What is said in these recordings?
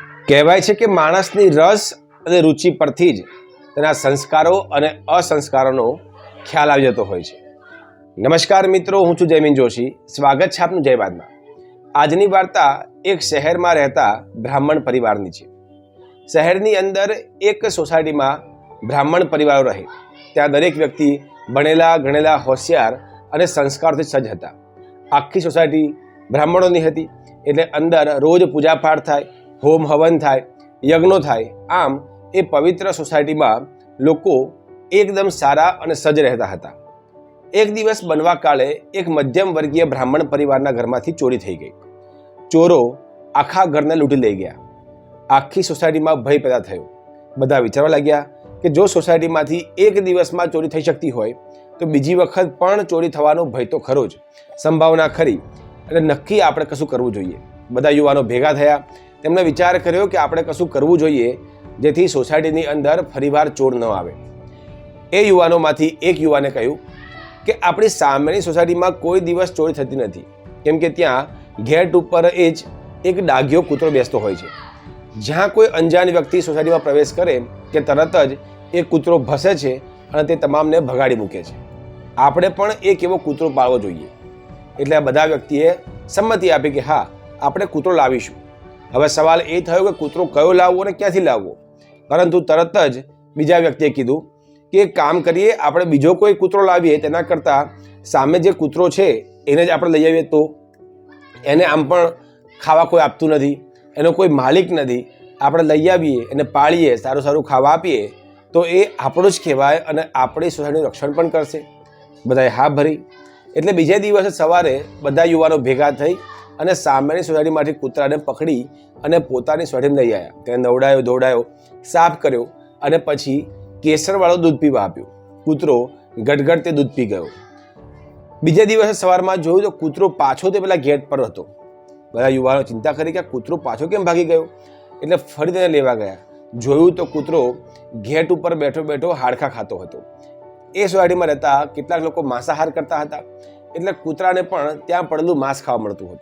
કહેવાય છે કે માણસની રસ અને રુચિ પરથી જ તેના સંસ્કારો અને અસંસ્કારોનો ખ્યાલ આવી જતો હોય છે. નમસ્કાર મિત્રો, હું છું જયમીન જોશી. સ્વાગત છે આપનું જય બાદમાં. આજની વાર્તા એક શહેરમાં રહેતા બ્રાહ્મણ પરિવારની છે. શહેરની અંદર એક સોસાયટીમાં બ્રાહ્મણ પરિવારો રહે. ત્યાં દરેક વ્યક્તિ ભણેલા, ગણેલા, હોશિયાર અને સંસ્કારથી સજ્જ હતા. આખી સોસાયટી બ્રાહ્મણોની હતી. એટલે અંદર રોજ પૂજાપાઠ થાય હોમ હવન થાય, યજ્ઞો થાય, આમ એ પવિત્ર સોસાયટીમાં લોકો એકદમ સારા અને સજ્જ રહેતા હતા. એક દિવસ બનવા કાળે એક મધ્યમ વર્ગીય બ્રાહ્મણ પરિવારના ઘરમાંથી ચોરી થઈ ગઈ. ચોરો આખા ઘરને લૂંટી લઈ ગયા. આખી સોસાયટીમાં ભય પેદા થયો. બધા વિચારવા લાગ્યા કે જો સોસાયટીમાંથી એક દિવસમાં ચોરી થઈ શકતી હોય, તો બીજી વખત પણ ચોરી થવાનો ભય તો ખરો જ. સંભાવના ખરી. એટલે નક્કી આપણે કશું કરવું જોઈએ. બધા યુવાનો ભેગા થયા. તેમણે વિચાર કર્યો કે આપણે કશું કરવું જોઈએ જેથી સોસાયટીની અંદર ફરીવાર ચોર ન આવે. એ યુવાનોમાંથી એક યુવાને કહ્યું કે, આપણી સામેની સોસાયટીમાં કોઈ દિવસ ચોરી થતી નથી. કેમ કે ત્યાં ગેટ ઉપર એ જ એક ડાઘ્યો કૂતરો બેસતો હોય છે. જ્યાં કોઈ અંજાન વ્યક્તિ સોસાયટીમાં પ્રવેશ કરે, કે તરત જ એ કૂતરો ભસે છે અને તે તમામને ભગાડી મૂકે છે. આપણે પણ એક એવો કૂતરો પાળવો જોઈએ. એટલે આ બધા વ્યક્તિએ સંમતિ આપી કે, હા, આપણે કૂતરો લાવીશું. હવે સવાલ એ થયો કે કૂતરો કયો લાવવો અને ક્યાંથી લાવવો? પરંતુ તરત જ બીજા વ્યક્તિએ કીધું કે કામ કરીએ, આપણે બીજો કોઈ કૂતરો લાવીએ તેના કરતાં સામે જે કૂતરો છે, એને જ આપણે લઈ આવીએ તો? એને આમ પણ ખાવા કોઈ આપતું નથી, એનો કોઈ માલિક નથી. આપણે લઈ આવીએ, એને પાળીએ, સારું સારું ખાવા આપીએ, તો એ આપણું જ કહેવાય અને આપણી સોસાયટીનું રક્ષણ પણ કરશે. બધાએ હા ભરી. એટલે બીજે દિવસે સવારે બધા યુવાનો ભેગા થઈ અને સામેની સોસાયટીમાંથી કૂતરાને પકડી અને પોતાની સોસાયટીમાં લઈ આવ્યા તેને નવડાયો દોડાયો સાફ કર્યો અને પછી કેસરવાળો દૂધ પીવા આપ્યું. કૂતરો ગટગટ તે દૂધ પી ગયો. બીજા દિવસે સવારમાં જોયું તો કૂતરો પાછો તે પેલા ગેટ પર હતો. બધા યુવાનો ચિંતા કરી કે કૂતરો પાછો કેમ ભાગી ગયો? એટલે ફરી તેને લેવા ગયા. જોયું તો કૂતરો ગેટ ઉપર બેઠો બેઠો હાડખા ખાતો હતો. એ સોસાયટીમાં રહેતા કેટલાક લોકો માંસાહાર કરતા હતા. એટલે કૂતરાને પણ ત્યાં પડેલું માંસ ખાવા મળતું હતું.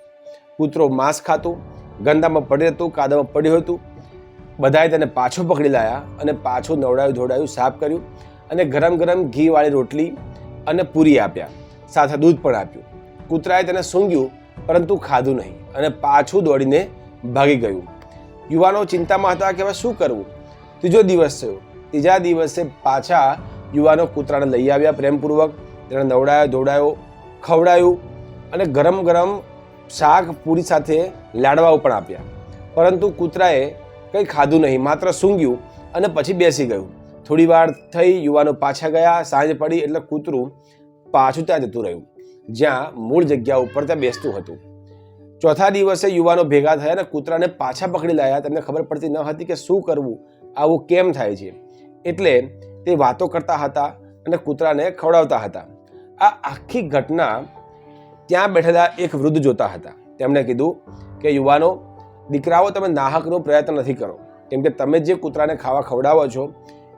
કૂતરો માંસ ખાતું, ગંદામાં પડી હતું, કાદામાં પડ્યું હતું. બધાએ તેને પાછો પકડી લાયા અને પાછું નવડાયું ધોડાયું સાફ કર્યું અને ગરમ ગરમ ઘીવાળી રોટલી અને પૂરી આપ્યા. સાથે દૂધ પણ આપ્યું. કૂતરાએ તેને સૂંઘ્યું, પરંતુ ખાધું નહીં અને પાછું દોડીને ભાગી ગયું. યુવાનો ચિંતામાં હતા કે હવે શું કરવું? ત્રીજો દિવસ થયો. ત્રીજા દિવસે પાછા યુવાનો કૂતરાને લઈ આવ્યા પ્રેમપૂર્વક. તેને નવડાયો ધોડાયો ખવડાયું અને ગરમ ગરમ શાક પૂરી સાથે લાડવાઓ પણ આપ્યા. પરંતુ કૂતરાએ કંઈ ખાધું નહીં, માત્ર સૂંઘ્યું અને પછી બેસી ગયું. થોડી વાર થઈ, યુવાનો પાછા ગયા, સાંજ પડી એટલે કૂતરું પાછું ત્યાં જતું રહ્યું, જ્યાં મૂળ જગ્યા ઉપર ત્યાં બેસતું હતું. ચોથા દિવસે યુવાનો ભેગા થયા અને કૂતરાને પાછા પકડી લાયા. તેમને ખબર પડતી ન હતી કે શું કરવું, આવું કેમ થાય છે. એટલે તે વાતો કરતા હતા અને કૂતરાને ખવડાવતા હતા. આ આખી ઘટના ત્યાં બેઠેલા એક વૃદ્ધ જોતા હતા. તેમણે કીધું કે, યુવાનો, દીકરાઓ, તમે નાહકનો પ્રયત્ન નથી કરો. કેમ કે તમે જે કૂતરાને ખાવા ખવડાવો છો,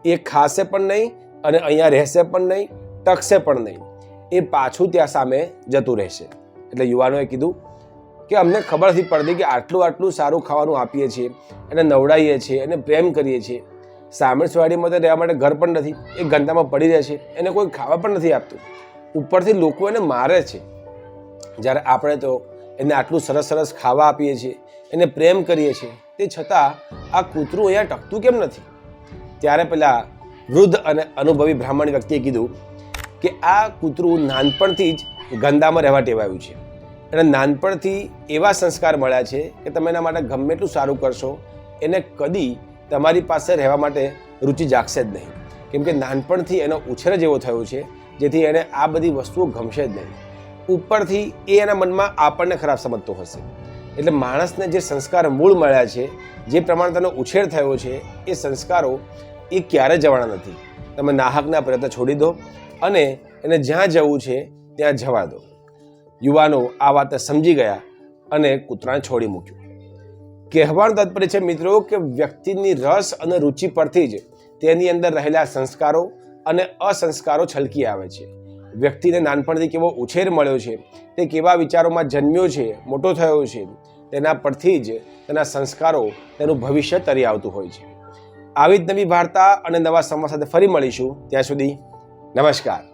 એ ખાશે પણ નહીં અને અહીંયા રહેશે પણ નહીં ટકશે પણ નહીં. એ પાછું ત્યાં સામે જતું રહેશે. એટલે યુવાનોએ કીધું કે, અમને ખબર નથી પડતી કે આટલું આટલું સારું ખાવાનું આપીએ છીએ એને નવડાવીએ છીએ એને પ્રેમ કરીએ છીએ. સામે સવાડીમાં તો રહેવા માટે ઘર પણ નથી એ ગંદામાં પડી રહે છે, એને કોઈ ખાવા પણ નથી આપતું. ઉપરથી લોકો એને મારે છે. જ્યારે આપણે તો એને આટલું સરસ સરસ ખાવા આપીએ છીએ, એને પ્રેમ કરીએ છીએ, તે છતાં આ કૂતરું અહીંયા ટકતું કેમ નથી? ત્યારે પેલા વૃદ્ધ અને અનુભવી બ્રાહ્મણ વ્યક્તિએ કીધું કે આ કૂતરું નાનપણથી જ ગંદામાં રહેવા ટેવાયું છે. એને નાનપણથી એવા સંસ્કાર મળ્યા છે કે તમે એના માટે ગમે એટલું સારું કરશો, એને કદી તમારી પાસે રહેવા માટે રુચિ જાગશે જ નહીં. કેમ કે નાનપણથી એનો ઉછેર જ એવો થયો છે, જેથી એને આ બધી વસ્તુઓ ગમશે જ નહીં. ઉપરથી એ એના મનમાં આપણને ખરાબ સમજતો હશે. એટલે માણસને જે સંસ્કાર મૂળ મળ્યા છે, જે પ્રમાણે તેનો ઉછેર થયો છે, એ સંસ્કારો એ ક્યારે જવાના નથી. તમે નાહકના પ્રયત્ન છોડી દો અને એને જ્યાં જવું છે ત્યાં જવા દો. યુવાનો આ વાત સમજી ગયા અને કૂતરાને છોડી મૂક્યું. કહેવાનું તાત્પર્ય છે મિત્રો કે વ્યક્તિની રસ અને રુચિ પરથી જ તેની અંદર રહેલા સંસ્કારો અને અસંસ્કારો છલકી આવે છે. વ્યક્તિને નાનપણથી કેવો ઉછેર મળ્યો છે, તે કેવા વિચારોમાં જન્મ્યો છે, મોટો થયો છે, તેના પરથી જ તેના સંસ્કારો તેનું ભવિષ્ય તરી આવતું હોય છે. આવી જ નવી વાર્તા અને નવા સમાજ સાથે ફરી મળીશું. ત્યાં સુધી નમસ્કાર.